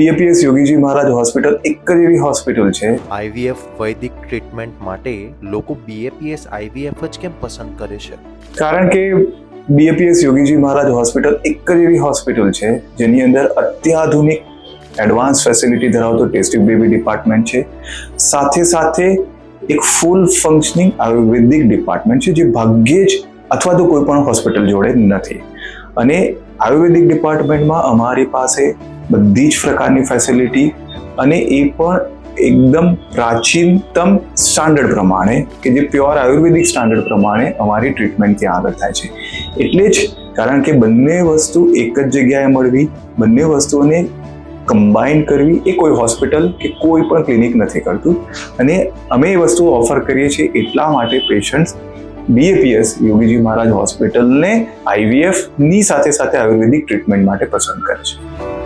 BAPS Yogiji મહારાજ hospital એક જ એવી હોસ્પિટલ છે. આઈવીએફ વૈદિક ટ્રીટમેન્ટ માટે લોકો બીએપીએસ આઈવીએફ જ કેમ પસંદ કરે છે? કારણ કે બીએપીએસ યોગીજી મહારાજ હોસ્પિટલ એક જ એવી હોસ્પિટલ છે જેની અંદર અત્યાધુનિક એડવાન્સ ફેસિલિટી ધરાવતો ટેસ્ટિંગ બેબી ડિપાર્ટમેન્ટ છે. સાથે સાથે એક ફૂલ ફંક્શનિંગ આયુર્વેદિક ડિપાર્ટમેન્ટ છે જે ભાગ્યે જ અથવા તો કોઈ પણ હોસ્પિટલ જોડે નથી. અને આયુર્વેદિક ડિપાર્ટમેન્ટમાં અમારી પાસે બધી જ પ્રકારની ફેસિલિટી અને એ પણ એકદમ પ્રાચીનતમ સ્ટાન્ડર્ડ પ્રમાણે કે જે પ્યોર આયુર્વેદિક સ્ટાન્ડર્ડ પ્રમાણે અમારી ટ્રીટમેન્ટ ત્યાં આગળ થાય છે. એટલે જ કારણ કે બંને વસ્તુ એક જ જગ્યાએ મળવી, બંને વસ્તુઓને કમ્બાઈન કરવી એ કોઈ હોસ્પિટલ કે કોઈ પણ ક્લિનિક નથી કરતું. અને અમે એ વસ્તુ ઓફર કરીએ છીએ એટલા માટે પેશન્ટ્સ બીએપીએસ યોગીજી મહારાજ હોસ્પિટલને આઈવીએફની સાથે સાથે આયુર્વેદિક ટ્રીટમેન્ટ માટે પસંદ કરે છે.